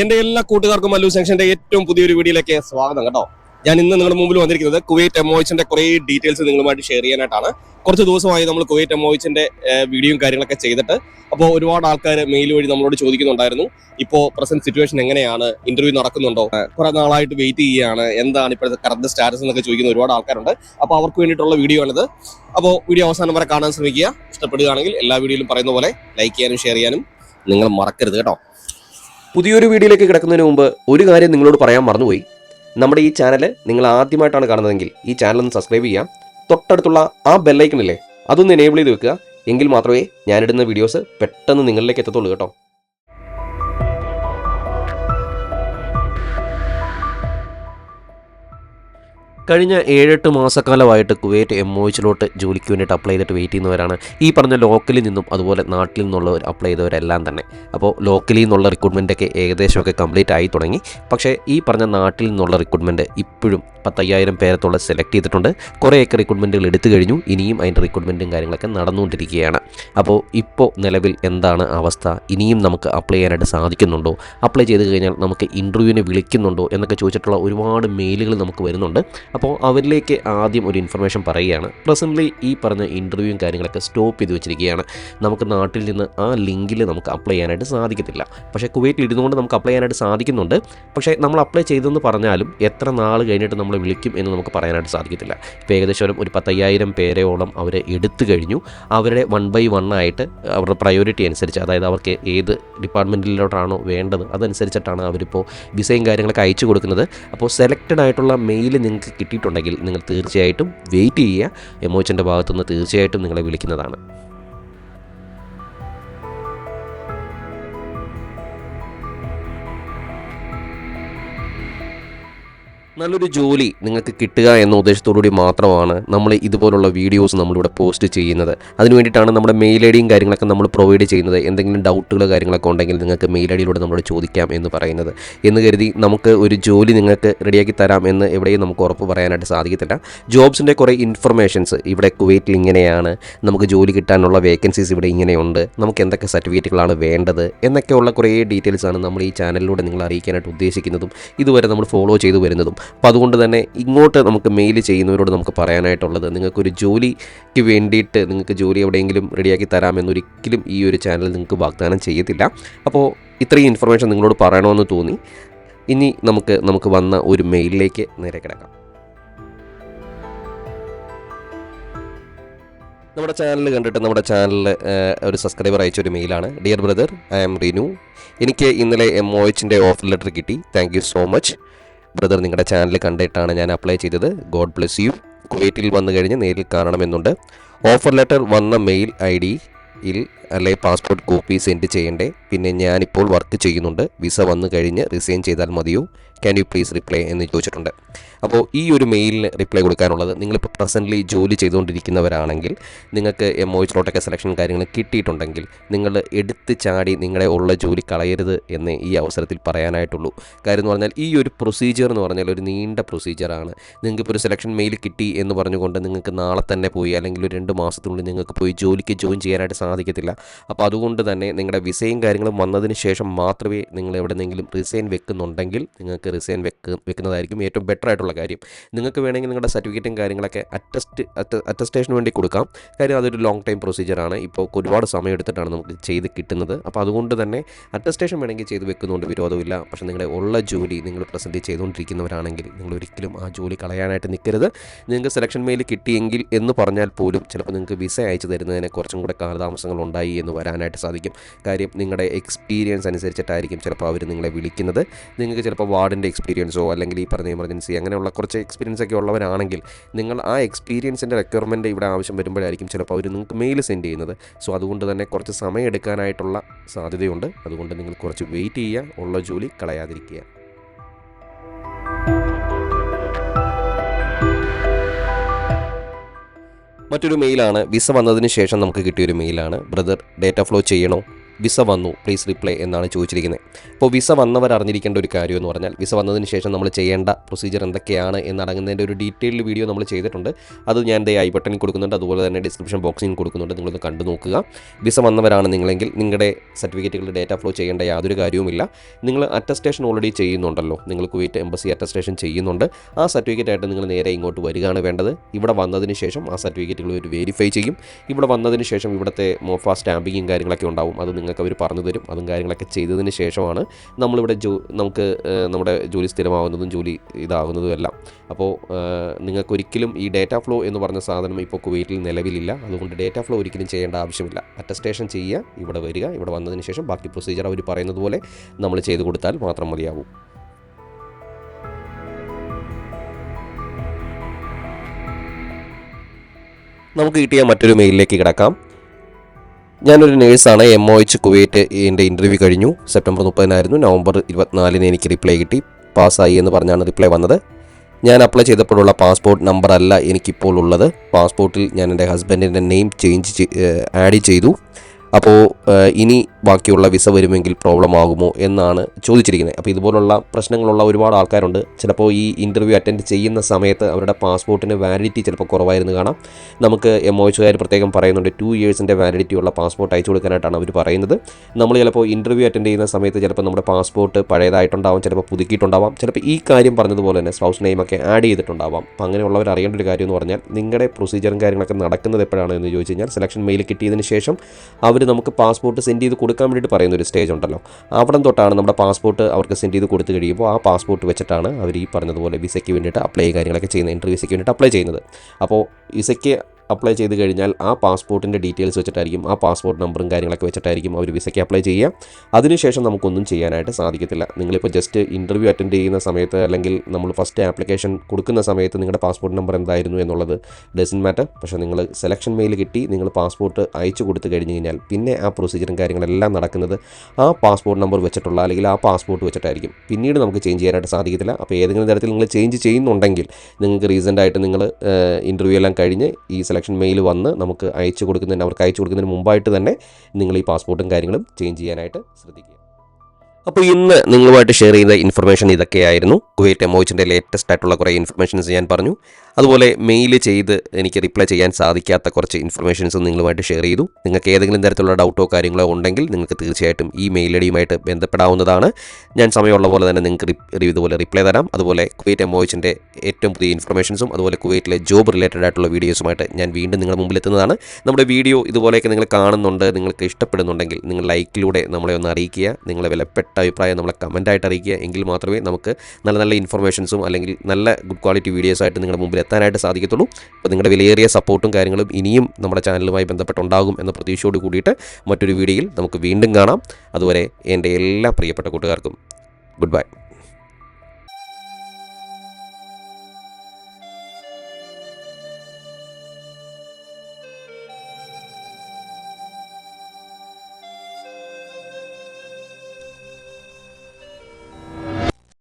എന്റെ എല്ലാ കൂട്ടുകാർക്കും മല്ലു സെക്ഷന്റെ ഏറ്റവും പുതിയൊരു വീഡിയോയിലേക്ക് സ്വാഗതം കേട്ടോ. ഞാൻ ഇന്ന് നിങ്ങളുടെ മുമ്പിൽ വന്നിരിക്കുന്നത് കുവൈറ്റ് എമോയിച്ചിന്റെ കുറേ ഡീറ്റെയിൽസ് നിങ്ങളുമായിട്ട് ഷെയർ ചെയ്യാനായിട്ടാണ്. കുറച്ച് ദിവസമായി നമ്മൾ കുവൈറ്റ് എമോയിച്ചിന്റെ വീഡിയോയും കാര്യങ്ങളൊക്കെ ചെയ്തിട്ട് അപ്പോൾ ഒരുപാട് ആൾക്കാർ മെയിൽ വഴി നമ്മളോട് ചോദിക്കുന്നുണ്ടായിരുന്നു. ഇപ്പോൾ പ്രസന്റ് സിറ്റുവേഷൻ എങ്ങനെയാണ്? ഇന്റർവ്യൂ നടക്കുന്നുണ്ടോ? കുറെ നാളായിട്ട് വെയിറ്റ് ചെയ്യുകയാണ്. എന്താണ് ഇപ്പോഴത്തെ കറന്റ് സ്റ്റാറ്റസ് എന്നൊക്കെ ചോദിക്കുന്ന ഒരുപാട് ആൾക്കാരുണ്ട്. അപ്പോൾ അവർക്ക് വേണ്ടിയിട്ടുള്ള വീഡിയോ ആണിത്. അപ്പോൾ വീഡിയോ അവസാനം വരെ കാണാൻ ശ്രമിക്കുക. ഇഷ്ടപ്പെടുകയാണെങ്കിൽ എല്ലാ വീഡിയോയിലും പറയുന്ന പോലെ ലൈക്ക് ചെയ്യാനും ഷെയർ ചെയ്യാനും നിങ്ങൾ മറക്കരുത് കേട്ടോ. പുതിയൊരു വീഡിയോയിലേക്ക് കിടക്കുന്നതിന് മുമ്പ് ഒരു കാര്യം നിങ്ങളോട് പറയാൻ മറന്നുപോയി. നമ്മുടെ ഈ ചാനൽ നിങ്ങൾ ആദ്യമായിട്ടാണ് കാണുന്നതെങ്കിൽ ഈ ചാനൽ ഒന്ന് സബ്സ്ക്രൈബ് ചെയ്യാം തൊട്ടടുത്തുള്ള ആ ബെല്ലൈക്കണില്ലേ അതൊന്ന് എനേബിൾ ചെയ്ത് വെക്കുക. എങ്കിൽ മാത്രമേ ഞാനിടുന്ന വീഡിയോസ് പെട്ടെന്ന് നിങ്ങളിലേക്ക് എത്തത്തുള്ളൂ കേട്ടോ. കഴിഞ്ഞ ഏഴെട്ട് മാസക്കാലമായിട്ട് കുവൈറ്റ് എം ഒയിച്ചിലോട്ട് ജോലിക്ക് വേണ്ടിയിട്ട് അപ്ലൈ ചെയ്തിട്ട് വെയിറ്റ് ചെയ്യുന്നവരാണ്. ഈ പറഞ്ഞ ലോക്കലിൽ നിന്നും അതുപോലെ നാട്ടിൽ നിന്നുള്ളവർ അപ്ലൈ ചെയ്തവരെല്ലാം തന്നെ. അപ്പോൾ ലോക്കലിൽ നിന്നുള്ള റിക്രൂട്ട്മെന്റൊക്കെ ഏകദേശമൊക്കെ കംപ്ലീറ്റ് ആയി തുടങ്ങി. പക്ഷേ ഈ പറഞ്ഞ നാട്ടിൽ നിന്നുള്ള റിക്രൂട്ട്മെന്റ് ഇപ്പോഴും പത്തയ്യായിരം പേരത്തോളം സെലക്ട് ചെയ്തിട്ടുണ്ട്. കുറേയൊക്കെ റിക്രൂട്ട്മെന്റുകൾ എടുത്തു കഴിഞ്ഞു. ഇനിയും അതിന്റെ റിക്രൂട്ട്മെന്റും കാര്യങ്ങളൊക്കെ നടന്നുകൊണ്ടിരിക്കുകയാണ്. അപ്പോൾ ഇപ്പോൾ നിലവിൽ എന്താണ് അവസ്ഥ? ഇനിയും നമുക്ക് അപ്ലൈ ചെയ്യാനായിട്ട് സാധിക്കുന്നുണ്ടോ? അപ്ലൈ ചെയ്ത് കഴിഞ്ഞാൽ നമുക്ക് ഇന്റർവ്യൂവിന് വിളിക്കുന്നുണ്ടോ? എന്നൊക്കെ ചോദിച്ചിട്ടുള്ള ഒരുപാട് മെയിലുകൾ നമുക്ക് വരുന്നുണ്ട്. അപ്പോൾ അവരിലേക്ക് ആദ്യം ഒരു ഇൻഫർമേഷൻ പറയുകയാണ്. പ്രസന്റ്ലി ഈ പറഞ്ഞ ഇന്റർവ്യൂവും കാര്യങ്ങളൊക്കെ സ്റ്റോപ്പ് ചെയ്ത് വെച്ചിരിക്കുകയാണ്. നമുക്ക് നാട്ടിൽ നിന്ന് ആ ലിങ്കിൽ നമുക്ക് അപ്ലൈ ചെയ്യാനായിട്ട് സാധിക്കത്തില്ല. പക്ഷേ കുവൈറ്റിൽ ഇരുന്നുകൊണ്ട് നമുക്ക് അപ്ലൈ ചെയ്യാനായിട്ട് സാധിക്കുന്നുണ്ട്. പക്ഷേ നമ്മൾ അപ്ലൈ ചെയ്തെന്ന് പറഞ്ഞാലും എത്ര നാൾ കഴിഞ്ഞിട്ട് നമ്മൾ വിളിക്കും എന്ന് നമുക്ക് പറയാനായിട്ട് സാധിക്കത്തില്ല. ഇപ്പോൾ ഏകദേശം ഒരു പത്തയ്യായിരം പേരെയോളം അവരെ എടുത്തു കഴിഞ്ഞു. അവരുടെ വൺ ബൈ വൺ ആയിട്ട് അവരുടെ പ്രയോറിറ്റി അനുസരിച്ച് അതായത് അവർക്ക് ഏത് ഡിപ്പാർട്ട്മെന്റിലോട്ടാണോ വേണ്ടത് അതനുസരിച്ചിട്ടാണ് അവരിപ്പോൾ വിസയും കാര്യങ്ങളൊക്കെ അയച്ചു കൊടുക്കുന്നത്. അപ്പോൾ സെലക്റ്റഡ് ആയിട്ടുള്ള മെയിൽ നിങ്ങൾക്ക് കിട്ടിയിട്ടുണ്ടെങ്കിൽ നിങ്ങൾ തീർച്ചയായിട്ടും വെയിറ്റ് ചെയ്യുക. എമോച്ചന്റെ ഭാഗത്തുനിന്ന് തീർച്ചയായിട്ടും നിങ്ങളെ വിളിക്കുന്നതാണ്. നല്ലൊരു ജോലി നിങ്ങൾക്ക് കിട്ടുക എന്ന ഉദ്ദേശത്തോടുകൂടി മാത്രമാണ് നമ്മൾ ഇതുപോലുള്ള വീഡിയോസ് നമ്മളിവിടെ പോസ്റ്റ് ചെയ്യുന്നത്. അതിന് വേണ്ടിയിട്ടാണ് നമ്മുടെ മെയിൽ ഐ ഡിയും കാര്യങ്ങളൊക്കെ നമ്മൾ പ്രൊവൈഡ് ചെയ്യുന്നത്. എന്തെങ്കിലും ഡൗട്ടുകൾ കാര്യങ്ങളൊക്കെ ഉണ്ടെങ്കിൽ നിങ്ങൾക്ക് മെയിൽ ഐ ഡിയിലൂടെ നമ്മളോട് ചോദിക്കാം എന്ന് പറയുന്നത്. എന്ന് കരുതി നമുക്ക് ഒരു ജോലി നിങ്ങൾക്ക് റെഡിയാക്കി തരാം എന്ന് എവിടെയും നമുക്ക് ഉറപ്പ് പറയാനായിട്ട് സാധിക്കത്തില്ല. ജോബ്സിന്റെ കുറേ ഇൻഫർമേഷൻസ് ഇവിടെ കുവൈറ്റിൽ ഇങ്ങനെയാണ്. നമുക്ക് ജോലി കിട്ടാനുള്ള വേക്കൻസീസ് ഇവിടെ ഇങ്ങനെയുണ്ട്. നമുക്ക് എന്തൊക്കെ സർട്ടിഫിക്കറ്റുകളാണ് വേണ്ടത് എന്നൊക്കെയുള്ള കുറേ ഡീറ്റെയിൽസാണ് നമ്മൾ ഈ ചാനലിലൂടെ നിങ്ങൾ അറിയിക്കാനായിട്ട് ഉദ്ദേശിക്കുന്നതും ഇതുവരെ നമ്മൾ ഫോളോ ചെയ്തു വരുന്നതും. അപ്പോൾ അതുകൊണ്ട് തന്നെ ഇങ്ങോട്ട് നമുക്ക് മെയിൽ ചെയ്യുന്നവരോട് നമുക്ക് പറയാനായിട്ടുള്ളത് നിങ്ങൾക്കൊരു ജോലിക്ക് വേണ്ടിയിട്ട് നിങ്ങൾക്ക് ജോലി എവിടെയെങ്കിലും റെഡിയാക്കി തരാമെന്നൊരിക്കലും ഈ ഒരു ചാനൽ നിങ്ങൾക്ക് വാഗ്ദാനം ചെയ്യത്തില്ല. അപ്പോൾ ഇത്രയും ഇൻഫർമേഷൻ നിങ്ങളോട് പറയണമെന്ന് തോന്നി. ഇനി നമുക്ക് നമുക്ക് വന്ന ഒരു മെയിലിലേക്ക് നേരെ കിടക്കാം. നമ്മുടെ ചാനൽ കണ്ടിട്ട് നമ്മുടെ ചാനലിൽ ഒരു സബ്സ്ക്രൈബർ അയച്ച ഒരു മെയിലാണ് dear brother I am Rinu എനിക്ക് ഇന്നലെ എം ഒ എച്ചിന്റെ ഓഫർ ലെറ്റർ കിട്ടി. Thank you so much brother നിങ്ങളുടെ ചാനൽ കണ്ടിട്ടാണ് ഞാൻ അപ്ലൈ ചെയ്തത്. God bless you. കുവൈറ്റിൽ വന്നു കഴിഞ്ഞ് നേരിൽ കാണണമെന്നുണ്ട്. ഓഫർ ലെറ്റർ വന്ന മെയിൽ ഐ ഡിയിൽ അല്ലെ പാസ്പോർട്ട് കോപ്പി സെൻഡ് ചെയ്യണ്ടേ. പിന്നെ ഞാനിപ്പോൾ വർക്ക് ചെയ്യുന്നുണ്ട്. വിസ വന്നു കഴിഞ്ഞ് റിസൈൻ ചെയ്താൽ മതിയോ? ക്യാൻ യു പ്ലീസ് റിപ്ലൈ എന്ന് ചോദിച്ചിട്ടുണ്ട്. അപ്പോൾ ഈ ഒരു മെയിലിന് റിപ്ലൈ കൊടുക്കാനുള്ളത് നിങ്ങളിപ്പോൾ പ്രസന്റ്ലി ജോലി ചെയ്തുകൊണ്ടിരിക്കുന്നവരാണെങ്കിൽ നിങ്ങൾക്ക് എം ഒ എച്ചിലോട്ടൊക്കെ സെലക്ഷൻ കാര്യങ്ങൾ കിട്ടിയിട്ടുണ്ടെങ്കിൽ നിങ്ങൾ എടുത്ത് ചാടി നിങ്ങളെ ഉള്ള ജോലി കളയരുത് എന്ന് ഈ അവസരത്തിൽ പറയാനായിട്ടുള്ളൂ. കാര്യം എന്ന് പറഞ്ഞാൽ ഈ ഒരു പ്രൊസീജിയർ എന്ന് പറഞ്ഞാൽ ഒരു നീണ്ട പ്രൊസീജിയറാണ് നിങ്ങൾക്ക് ഇപ്പോൾ ഒരു സെലക്ഷൻ മെയിൽ കിട്ടി എന്ന് പറഞ്ഞുകൊണ്ട് നിങ്ങൾക്ക് നാളെ തന്നെ പോയി അല്ലെങ്കിൽ ഒരു രണ്ട് മാസത്തിനുള്ളിൽ നിങ്ങൾക്ക് പോയി ജോലിക്ക് ജോയിൻ ചെയ്യാനായിട്ട് സാധിക്കത്തില്ല. അപ്പോൾ അതുകൊണ്ട് തന്നെ നിങ്ങളുടെ വിസയും കാര്യങ്ങളും വന്നതിന് ശേഷം മാത്രമേ നിങ്ങൾ എവിടെ എവിടെന്നെങ്കിലും റിസൈൻ വെക്കുന്നുണ്ടെങ്കിൽ നിങ്ങൾക്ക് റിസൈൻ വെക്ക് വെക്കുന്നതായിരിക്കും ഏറ്റവും ബെറ്റർ ആയിട്ടുള്ള കാര്യം. നിങ്ങൾക്ക് വേണമെങ്കിൽ നിങ്ങളുടെ സർട്ടിഫിക്കറ്റും കാര്യങ്ങളൊക്കെ അറ്റസ്റ്റ് അറ്റസ്റ്റേഷന് വേണ്ടി കൊടുക്കാം. കാര്യം അതൊരു ലോങ് ടൈം പ്രൊസീജിയറാണ് ഇപ്പോൾ ഒരുപാട് സമയം എടുത്തിട്ടാണ് നമുക്ക് ചെയ്ത് കിട്ടുന്നത്. അപ്പോൾ അതുകൊണ്ട് തന്നെ അറ്റസ്റ്റേഷൻ വേണമെങ്കിൽ ചെയ്ത് വെക്കുന്നതുകൊണ്ട് വിരോധമില്ല. പക്ഷേ നിങ്ങളുടെ ഉള്ള ജോലി നിങ്ങൾ പ്രസന്റ് ചെയ്തുകൊണ്ടിരിക്കുന്നവരാണെങ്കിൽ നിങ്ങൾ ഒരിക്കലും ആ ജോലി കളയാനായിട്ട് നിൽക്കരുത്. നിങ്ങൾക്ക് സെലക്ഷൻ മെയിൽ കിട്ടിയെങ്കിൽ എന്ന് പറഞ്ഞാൽ പോലും ചിലപ്പോൾ നിങ്ങൾക്ക് വിസ അയച്ചു തരുന്നതിന് കുറച്ചും കൂടെ കാലതാമസങ്ങൾ ഉണ്ടായി എന്ന് വരാനായിട്ട് സാധിക്കും. കാര്യം നിങ്ങളുടെ എക്സ്പീരിയൻസ് അനുസരിച്ചിട്ടായിരിക്കും ചിലപ്പോൾ അവർ നിങ്ങളെ വിളിക്കുന്നത്. നിങ്ങൾക്ക് ചിലപ്പോൾ വാർഡിന്റെ എക്സ്പീരിയൻസോ അല്ലെങ്കിൽ ഈ പറഞ്ഞ എമർജൻസി അങ്ങനെയുള്ള കുറച്ച് എക്സ്പീരിയൻസ് ഒക്കെ ഉള്ളവരാണെങ്കിൽ നിങ്ങൾ ആ എക്സ്പീരിയൻസിന്റെ റിക്വയർമെന്റ് ഇവിടെ ആവശ്യം വരുമ്പോഴായിരിക്കും ചിലപ്പോൾ അവർ നിങ്ങൾക്ക് മെയിൽ സെൻഡ് ചെയ്യുന്നത്. സോ അതുകൊണ്ട് തന്നെ കുറച്ച് സമയം എടുക്കാനായിട്ടുള്ള സാധ്യതയുണ്ട്. അതുകൊണ്ട് നിങ്ങൾ കുറച്ച് വെയിറ്റ് ചെയ്യുക ഉള്ള ജോലി കളയാതിരിക്കുക. മറ്റൊരു മെയിലാണ് വിസ വന്നതിന് ശേഷം നമുക്ക് കിട്ടിയൊരു മെയിലാണ് ബ്രദർ ഡേറ്റ ഫ്ലോ ചെയ്യണോ? വിസ വന്നു. പ്ലീസ് റിപ്ലൈ എന്നാണ് ചോദിച്ചിരിക്കുന്നത് അപ്പോൾ വിസ വന്നവർ അറിഞ്ഞിരിക്കേണ്ട ഒരു കാര്യം എന്ന് പറഞ്ഞാൽ വിസ വന്നതിന് ശേഷം നമ്മൾ ചെയ്യേണ്ട പ്രൊസീജിയർ എന്തൊക്കെയാണ് എന്നടങ്ങുന്നതിന്റെ ഒരു ഡീറ്റെയിൽഡ് വീഡിയോ നമ്മൾ ചെയ്തിട്ടുണ്ട്. അത് ഞാൻ എന്റെ ഐ ബട്ടണിൽ കൊടുക്കുന്നുണ്ട്. അതുപോലെ തന്നെ ഡിസ്ക്രിപ്ഷൻ ബോക്സിൽ കൊടുക്കുന്നുണ്ട്. നിങ്ങളൊന്ന് കണ്ടു നോക്കുക. വിസ വന്നവരാണ് നിങ്ങളെങ്കിൽ നിങ്ങളുടെ സർട്ടിഫിക്കറ്റുകളുടെ ഡേറ്റ ഫ്ലോ ചെയ്യേണ്ട യാതൊരു കാര്യവുമില്ല. നിങ്ങൾ അറ്റസ്റ്റേഷൻ ഓൾറെഡി ചെയ്യുന്നുണ്ടല്ലോ. നിങ്ങൾ കുവൈറ്റ് എംബസി അറ്റസ്റ്റേഷൻ ചെയ്യുന്നുണ്ട്. ആ സർട്ടിഫിക്കറ്റ് ആയിട്ട് നിങ്ങൾ നേരെ ഇങ്ങോട്ട് വരികയാണ് വേണ്ടത്. ഇവിടെ വന്നതിന് ശേഷം ആ സർട്ടിഫിക്കറ്റുകൾ ഒരു വെരിഫൈ ചെയ്യും. ഇവിടെ വന്നതിന് ശേഷം ഇവിടുത്തെ മോഫ സ്റ്റാമ്പിങ്ങും കാര്യങ്ങളൊക്കെ ഉണ്ടാവും. അത് നിങ്ങൾക്ക് അവർ പറഞ്ഞു തരും. അതും കാര്യങ്ങളൊക്കെ ചെയ്തതിന് ശേഷമാണ് നമ്മളിവിടെ ജോ നമുക്ക് നമ്മുടെ ജോലി സ്ഥിരമാവുന്നതും ജോലി ഇതാകുന്നതും എല്ലാം. അപ്പോൾ നിങ്ങൾക്കൊരിക്കലും ഈ ഡേറ്റ ഫ്ലോ എന്ന് പറഞ്ഞ സാധനം ഇപ്പോൾ കുവൈറ്റിൽ നിലവിലില്ല. അതുകൊണ്ട് ഡേറ്റ ഫ്ലോ ഒരിക്കലും ചെയ്യേണ്ട ആവശ്യമില്ല. അറ്റസ്റ്റേഷൻ ചെയ്യുക ഇവിടെ വരിക ഇവിടെ വന്നതിന് ശേഷം ബാക്കി പ്രൊസീജിയർ അവർ പറയുന്നത് പോലെ നമ്മൾ ചെയ്തു കൊടുത്താൽ മാത്രം മതിയാവും. നമുക്ക് കിട്ടിയ മറ്റൊരു മെയിലിലേക്ക് കിടക്കാം. ഞാനൊരു നേഴ്സാണ് എം ഒ എച്ച് കുവൈറ്റ് എന്റെ ഇന്റർവ്യൂ കഴിഞ്ഞു. സെപ്റ്റംബർ മുപ്പതിനായിരുന്നു നവംബർ ഇരുപത്തിനാലിന് എനിക്ക് റിപ്ലൈ കിട്ടി. പാസ്സായി എന്ന് പറഞ്ഞാണ് റിപ്ലൈ വന്നത്. ഞാൻ അപ്ലൈ ചെയ്തപ്പോഴുള്ള പാസ്പോർട്ട് നമ്പർ അല്ല എനിക്കിപ്പോൾ ഉള്ളത്. പാസ്പോർട്ടിൽ ഞാൻ എന്റെ ഹസ്ബൻഡിന്റെ നെയിം ചേഞ്ച് ആഡ് ചെയ്തു. അപ്പോൾ ഇനി ബാക്കിയുള്ള വിസ വരുമെങ്കിൽ പ്രോബ്ലം ആകുമോ എന്നാണ് ചോദിച്ചിരിക്കുന്നത്. അപ്പോൾ ഇതുപോലുള്ള പ്രശ്നങ്ങളുള്ള ഒരുപാട് ആൾക്കാരുണ്ട്. ചിലപ്പോൾ ഈ ഇന്റർവ്യൂ അറ്റൻഡ് ചെയ്യുന്ന സമയത്ത് അവരുടെ പാസ്പോർട്ടിന് വാലിഡിറ്റി ചിലപ്പോൾ കുറവായിരുന്നു കാണാം. നമുക്ക് എം ഒ എച്ചുകാർ പ്രത്യേകം പറയുന്നുണ്ട്. ടു ഇയേഴ്സിന്റെ വാലിഡിറ്റി ഉള്ള പാസ്പോർട്ട് അയച്ചു കൊടുക്കാനായിട്ടാണ് അവർ പറയുന്നത്. നമ്മൾ ചിലപ്പോൾ ഇന്റർവ്യൂ അറ്റൻഡ് ചെയ്യുന്ന സമയത്ത് ചിലപ്പോൾ നമ്മുടെ പാസ്പോർട്ട് പഴയതായിട്ടുണ്ടാവാം ചിലപ്പോൾ പുതുക്കിയിട്ടുണ്ടാവാം. ചിലപ്പോൾ ഈ കാര്യം പറഞ്ഞതുപോലെ തന്നെ സ്പൗസ് നെയിമൊക്കെ ആഡ് ചെയ്തിട്ടുണ്ടാവാം. അപ്പോൾ അങ്ങനെയുള്ളവർ അറിയേണ്ട ഒരു കാര്യം എന്ന് പറഞ്ഞാൽ നിങ്ങളുടെ പ്രൊസീജിയറും കാര്യങ്ങളൊക്കെ നടക്കുന്നത് എപ്പോഴാണ് എന്ന് ചോദിച്ചു കഴിഞ്ഞാൽ സെലക്ഷൻ മെയിൽ കിട്ടിയതിന് ശേഷം അവർ നമുക്ക് പാസ്പോർട്ട് സെൻഡ് ചെയ്ത് കൊടുക്കാൻ വേണ്ടിയിട്ട് പറയുന്ന ഒരു സ്റ്റേജ് ഉണ്ടല്ലോ. അവിടെ തൊട്ടാണ് നമ്മുടെ പാസ്പോർട്ട് അവർക്ക് സെൻഡ് ചെയ്ത് കൊടുത്തു കഴിയുമ്പോൾ ആ പാസ്പോർട്ട് വെച്ചിട്ടാണ് അവർ ഈ പറഞ്ഞതുപോലെ വിസയ്ക്ക് വേണ്ടിയിട്ട് അപ്ലൈ കാര്യങ്ങളൊക്കെ ചെയ്യുന്നത് ഇന്റർവ്യൂ വിസയ്ക്ക് വേണ്ടിയിട്ട് അപ്ലൈ ചെയ്യുന്നത്. അപ്പോൾ വിസയ്ക്ക് അപ്ലൈ ചെയ്ത് കഴിഞ്ഞാൽ ആ പാസ്പോർട്ടിന്റെ ഡീറ്റെയിൽസ് വെച്ചിട്ടായിരിക്കും ആ പാസ്പോർട്ട് നമ്പറും കാര്യങ്ങളൊക്കെ വെച്ചിട്ടായിരിക്കും അവർ വിസയ്ക്ക് അപ്ലൈ ചെയ്യുക. അതിനുശേഷം നമുക്കൊന്നും ചെയ്യാനായിട്ട് സാധിക്കത്തില്ല. നിങ്ങളിപ്പോൾ ജസ്റ്റ് ഇന്റർവ്യൂ അറ്റൻഡ് ചെയ്യുന്ന സമയത്ത് അല്ലെങ്കിൽ നമ്മൾ ഫസ്റ്റ് ആപ്ലിക്കേഷൻ കൊടുക്കുന്ന സമയത്ത് നിങ്ങളുടെ പാസ്പോർട്ട് നമ്പർ എന്തായിരുന്നു എന്നുള്ളത് ഡസൻ മാറ്റർ പക്ഷേ നിങ്ങൾ സെലക്ഷൻ മെയിൽ കിട്ടി നിങ്ങൾ പാസ്പോർട്ട് അയച്ചു കൊടുത്തു കഴിഞ്ഞ് കഴിഞ്ഞാൽ പിന്നെ ആ പ്രൊസീജിയറും കാര്യങ്ങളെല്ലാം നടക്കുന്നത് ആ പാസ്പോർട്ട് നമ്പർ വെച്ചിട്ടുള്ള അല്ലെങ്കിൽ ആ പാസ്പോർട്ട് വെച്ചിട്ടായിരിക്കും. പിന്നീട് നമുക്ക് ചേഞ്ച് ചെയ്യാനായിട്ട് സാധിക്കത്തില്ല. അപ്പോൾ ഏതെങ്കിലും തരത്തിൽ നിങ്ങൾ ചേഞ്ച് ചെയ്യുന്നുണ്ടെങ്കിൽ നിങ്ങൾക്ക് റീസെന്റ് ആയിട്ട് നിങ്ങൾ ഇന്റർവ്യൂ എല്ലാം കഴിഞ്ഞ് ഈ സെലക്ഷൻ മെയിൽ വന്ന് നമുക്ക് അയച്ചു കൊടുക്കുന്നതിന് അവർക്ക് അയച്ചു കൊടുക്കുന്നതിന് മുമ്പായിട്ട് തന്നെ നിങ്ങൾ ഈ പാസ്പോർട്ടും കാര്യങ്ങളും ചേഞ്ച് ചെയ്യാനായിട്ട് ശ്രദ്ധിക്കുക. അപ്പോൾ ഇന്ന് നിങ്ങളുമായിട്ട് ഷെയർ ചെയ്ത ഇൻഫർമേഷൻ ഇതൊക്കെയായിരുന്നു. കുവൈറ്റ് എമോയിച്ചിന്റെ ലേറ്റസ്റ്റ് ആയിട്ടുള്ള കുറേ ഇൻഫർമേഷൻസ് ഞാൻ പറഞ്ഞു. അതുപോലെ മെയിൽ ചെയ്ത് എനിക്ക് റിപ്ലൈ ചെയ്യാൻ സാധിക്കാത്ത കുറച്ച് ഇൻഫർമേഷൻസ് നിങ്ങളുമായിട്ട് ഷെയർ ചെയ്തു. നിങ്ങൾക്ക് ഏതെങ്കിലും തരത്തിലുള്ള ഡൗട്ടോ കാര്യങ്ങളോ ഉണ്ടെങ്കിൽ നിങ്ങൾക്ക് തീർച്ചയായിട്ടും ഈ മെയിൽ ഐഡിയുമായിട്ട് ബന്ധപ്പെടാവുന്നതാണ്. ഞാൻ സമയമുള്ള പോലെ തന്നെ നിങ്ങൾക്ക് ഇതുപോലെ റിപ്ലൈ തരാം. അതുപോലെ കുവൈറ്റ് എമോയിച്ചിന്റെ ഏറ്റവും പുതിയ ഇൻഫർമേഷൻസും അതുപോലെ കുവൈറ്റിലെ ജോബ് റിലേറ്റഡ് ആയിട്ടുള്ള വീഡിയോസുമായിട്ട് ഞാൻ വീണ്ടും നിങ്ങളുടെ മുമ്പിൽ എത്തുന്നതാണ്. നമ്മുടെ വീഡിയോ ഇതുപോലെയൊക്കെ നിങ്ങൾ കാണുന്നുണ്ട് നിങ്ങൾക്ക് ഇഷ്ടപ്പെടുന്നുണ്ടെങ്കിൽ നിങ്ങൾ ലൈക്കിലൂടെ നമ്മളെ ഒന്ന് അറിയിക്കുക. നിങ്ങളെ വിലപ്പെട്ട അഭിപ്രായം നമ്മളെ കമന്റായിട്ട് അറിയിക്കുക. എങ്കിൽ മാത്രമേ നമുക്ക് നല്ല നല്ല ഇൻഫർമേഷൻസും അല്ലെങ്കിൽ നല്ല ഗുഡ് ക്വാളിറ്റി വീഡിയോസായിട്ട് നിങ്ങളുടെ മുമ്പിൽ എത്താനായിട്ട് സാധിക്കത്തുള്ളൂ. അപ്പോൾ നിങ്ങളുടെ വിലയേറിയ സപ്പോർട്ടും കാര്യങ്ങളും ഇനിയും നമ്മുടെ ചാനലുമായി ബന്ധപ്പെട്ടുണ്ടാകും എന്ന പ്രതീക്ഷയോട് കൂടിയിട്ട് മറ്റൊരു വീഡിയോയിൽ നമുക്ക് വീണ്ടും കാണാം. അതുവരെ എന്റെ എല്ലാ പ്രിയപ്പെട്ട കൂട്ടുകാർക്കും ഗുഡ് ബൈ